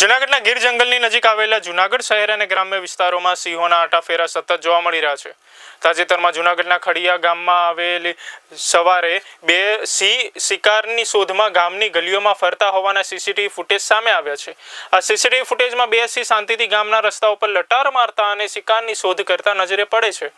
જૂનાગઢના ગીર જંગલની નજીક આવેલા જૂનાગઢ શહેર અને ગ્રામ્ય વિસ્તારોમાં સિંહોના આટાફેરા સતત જોવા મળી રહ્યા છે. તાજેતરમાં જૂનાગઢના ખડિયા ગામમાં આવેલી સવારે બે સિંહ શિકારની શોધમાં ગામની ગલીઓમાં ફરતા હોવાના સીસીટીવી ફૂટેજ સામે આવ્યા છે. આ સીસીટીવી ફૂટેજમાં બે સિંહ શાંતિથી ગામના રસ્તા ઉપર લટાર મારતા અને શિકારની શોધ કરતા નજરે પડે છે.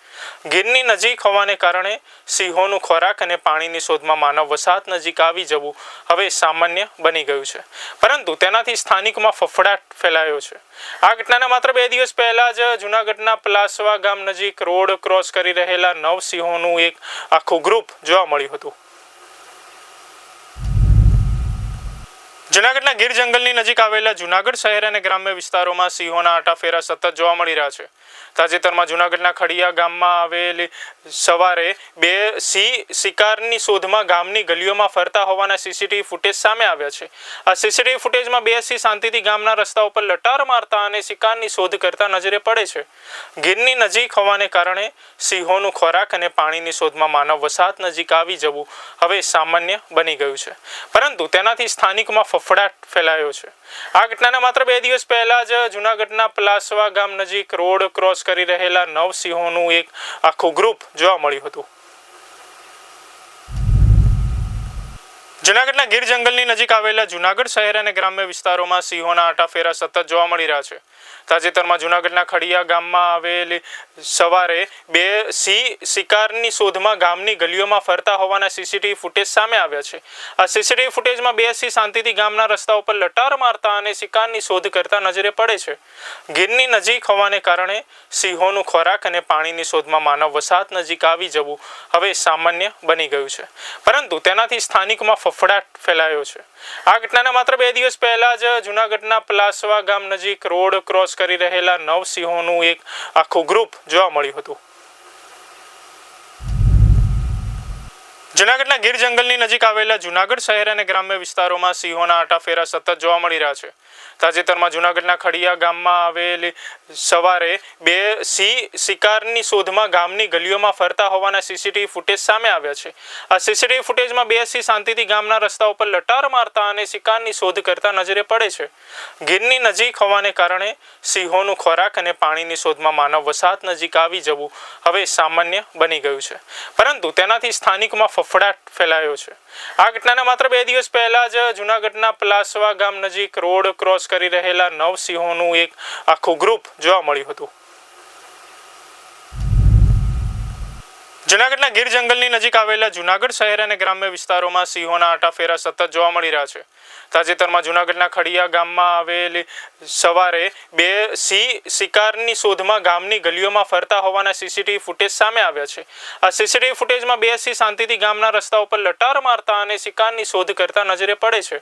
ગીરની નજીક હોવાને કારણે સિંહોનું ખોરાક અને પાણીની શોધમાં માનવ વસાહત નજીક આવી જવું હવે સામાન્ય બની ગયું છે. પરંતુ તેનાથી સ્થાનિકોમાં ફફડાટ ફેલાયો છે. આ ઘટનાના માત્ર બે દિવસ પહેલા જ જૂનાગઢના પલાસવા ગામ નજીક રોડ ક્રોસ કરી રહેલા નવ સિંહોનું એક આખું ગ્રુપ જોવા મળ્યું હતું. જૂનાગઢના ગીર જંગલની નજીક આવેલા જૂનાગઢ શહેર અને ગ્રામ્ય વિસ્તારોમાં સિંહોના આટાફેરા સતત જોવા મળી રહ્યા છે. તાજેતરમાં જૂનાગઢના ખડિયા ગામમાં આવેલી સવારે બે સિંહ શિકારની શોધમાં ગામની ગલીઓમાં ફરતા હોવાના સીસીટીવી ફૂટેજ સામે આવ્યા છે. આ સીસીટીવી ફૂટેજમાં બે સિંહ શાંતિથી ગામના રસ્તા ઉપર લટાર મારતા અને શિકારની શોધ કરતા નજરે પડે છે. ગીરની નજીક હોવાને કારણે સિંહોનું ખોરાક અને પાણીની શોધમાં માનવ વસાહત નજીક આવી જવું હવે સામાન્ય બની ગયું છે. પરંતુ તેનાથી સ્થાનિકોમાં ફફડાટ ફેલાયો છે. આ ઘટનાના માત્ર બે દિવસ પહેલા જ જૂનાગઢના પલાસવા ગામ નજીક રોડ ક્રોસ કરી રહેલા નવ સિંહોનું એક આખું ગ્રુપ જોવા મળ્યું હતું. જૂનાગઢના ગીર જંગલની નજીક આવેલા જૂનાગઢ શહેર અને ગ્રામ્ય વિસ્તારોમાં સિંહોના આટાફેરા સતત જોવા મળી રહ્યા છે. તાજેતરમાં જૂનાગઢના ખડિયા ગામમાં આવેલી સવારે બે સિંહ શિકારની શોધમાં ગામની ગલીઓમાં ફરતા હોવાના સીસીટીવી ફૂટેજ સામે આવ્યા છે. આ સીસીટીવી ફૂટેજમાં બે સિંહ શાંતિથી ગામના રસ્તા ઉપર લટાર મારતા અને શિકારની શોધ કરતા નજરે પડે છે. ગીરની નજીક હોવાને કારણે સિંહોનું ખોરાક અને પાણીની શોધમાં માનવ વસાહત નજીક આવી જવું હવે સામાન્ય બની ગયું છે. પરંતુ તેનાથી સ્થાનિકોમાં ફફડાટ ફેલાયો છે. આ ઘટનાના માત્ર બે દિવસ પહેલા જ જૂનાગઢના પલાસવા ગામ નજીક રોડ ક્રોસ કરી રહેલા નવ સિંહોનું એક આખું ગ્રુપ જોવા મળ્યું હતું. જૂનાગઢના ગીર જંગલની નજીક આવેલા જૂનાગઢ શહેર અને ગ્રામ્ય વિસ્તારોમાં સિંહોના આટાફેરા સતત જોવા મળી રહ્યા છે. તાજેતરમાં જૂનાગઢના ખડિયા ગામમાં આવેલી સવારે બે સિંહ શિકારની શોધમાં ગામની ગલીઓમાં ફરતા હોવાના સીસીટીવી ફૂટેજ સામે આવ્યા છે. આ સીસીટીવી ફૂટેજમાં બે સિંહ શાંતિથી ગામના રસ્તા ઉપર લટાર મારતા અને શિકારની શોધ કરતા નજરે પડે છે. ગીરની નજીક હોવાને કારણે સિંહોનું ખોરાક અને પાણીની શોધમાં માનવ વસાહત નજીક આવી જવું હવે સામાન્ય બની ગયું છે. પરંતુ તેનાથી સ્થાનિકોમાં ફફડાટ ફેલાયો છે. આ ઘટનાના માત્ર બે દિવસ પહેલા જ જૂનાગઢના પલાસવા ગામ નજીક રોડ ક્રોસ કરી રહેલા નવ સિંહોનું એક આખું ગ્રુપ જોવા મળ્યું હતું. જૂનાગઢના ગીર જંગલની નજીક આવેલા જૂનાગઢ શહેર અને ગ્રામ્ય વિસ્તારોમાં સિંહોના આટાફેરા સતત જોવા મળી રહ્યા છે. તાજેતરમાં જૂનાગઢના ખડિયા ગામમાં આવેલી સવારે બે સિંહ શિકારની શોધમાં ગામની ગલીઓમાં ફરતા હોવાના સીસીટીવી ફૂટેજ સામે આવ્યા છે. આ સીસીટીવી ફૂટેજમાં બે સિંહ શાંતિથી ગામના રસ્તા ઉપર લટાર મારતા અને શિકારની શોધ કરતા નજરે પડે છે.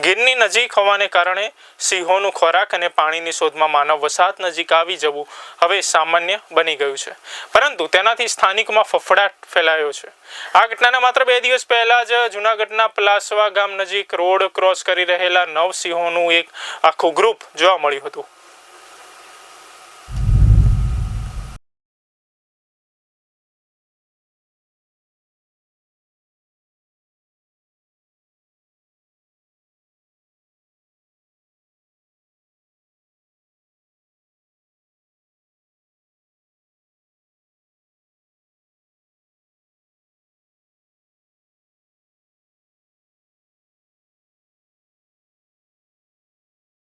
ગીરની નજીક હોવાને કારણે સિંહોનું ખોરાક અને પાણીની શોધમાં માનવ વસાહત નજીક આવી જવું હવે સામાન્ય બની ગયું છે. પરંતુ તેનાથી સ્થાનિકોમાં ફફડાટ ફેલાયો છે. આ ઘટનાના માત્ર બે દિવસ પહેલા જ જૂનાગઢના પલાસવા ગામ નજીક રોડ ક્રોસ કરી રહેલા નવ સિંહોનું એક આખું ગ્રુપ જોવા મળ્યું હતું.